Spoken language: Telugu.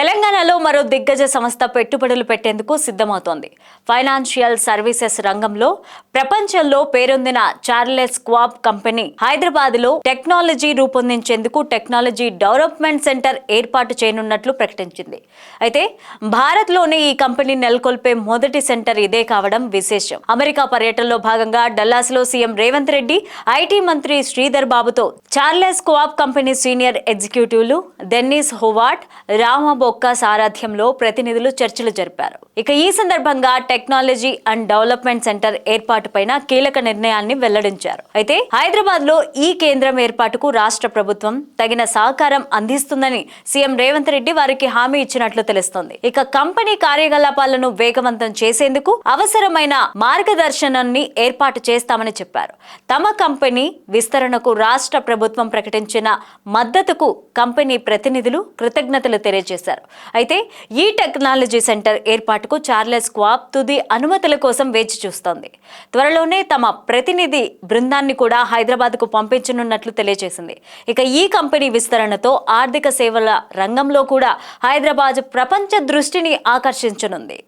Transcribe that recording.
తెలంగాణలో మరో దిగ్గజ సంస్థ పెట్టుబడులు పెట్టేందుకు సిద్ధమవుతోంది. ఫైనాన్షియల్ సర్వీసెస్ రంగంలో ప్రపంచంలో పేరొందిన చార్లెస్ క్వాబ్ కంపెనీ హైదరాబాద్లో టెక్నాలజీ రూపొందించేందుకు టెక్నాలజీ డెవలప్మెంట్ సెంటర్ ఏర్పాటు చేయనున్నట్లు ప్రకటించింది. అయితే భారత్లోనే ఈ కంపెనీ నెలకొల్పే మొదటి సెంటర్ ఇదే కావడం విశేషం. అమెరికా పర్యటనలో భాగంగా డల్లాస్లో సీఎం రేవంత్ రెడ్డి ఐటీ మంత్రి శ్రీధర్ బాబుతో చార్లెస్ క్వాబ్ కంపెనీ సీనియర్ ఎగ్జిక్యూటివ్లు డెన్నిస్ హోవార్ట్ ఒక్క సారథ్యంలో ప్రతినిధులు చర్చలు జరిపారు. ఇక ఈ సందర్భంగా టెక్నాలజీ అండ్ డెవలప్మెంట్ సెంటర్ ఏర్పాటుపైన కీలక నిర్ణయాన్ని వెల్లడించారు. అయితే హైదరాబాద్లో ఈ కేంద్రం ఏర్పాటుకు రాష్ట్ర ప్రభుత్వం తగిన సహకారం అందిస్తుందని సీఎం రేవంత్ రెడ్డి వారికి హామీ ఇచ్చినట్లు తెలుస్తోంది. ఇక కంపెనీ కార్యకలాపాలను వేగవంతం చేసేందుకు అవసరమైన మార్గదర్శనాన్ని ఏర్పాటు చేస్తామని చెప్పారు. తమ కంపెనీ విస్తరణకు రాష్ట్ర ప్రభుత్వం ప్రకటించిన మద్దతుకు కంపెనీ ప్రతినిధులు కృతజ్ఞతలు తెలియజేశారు. అయితే ఈ టెక్నాలజీ సెంటర్ ఏర్పాటుకు చార్లెస్ క్వాబ్ తుది అనుమతుల కోసం వేచి చూస్తోంది. త్వరలోనే తమ ప్రతినిధి బృందాన్ని కూడా హైదరాబాద్కు పంపించనున్నట్లు తెలియజేసింది. ఇక ఈ కంపెనీ విస్తరణతో ఆర్థిక సేవల రంగంలో కూడా హైదరాబాద్ ప్రపంచ దృష్టిని ఆకర్షించనుంది.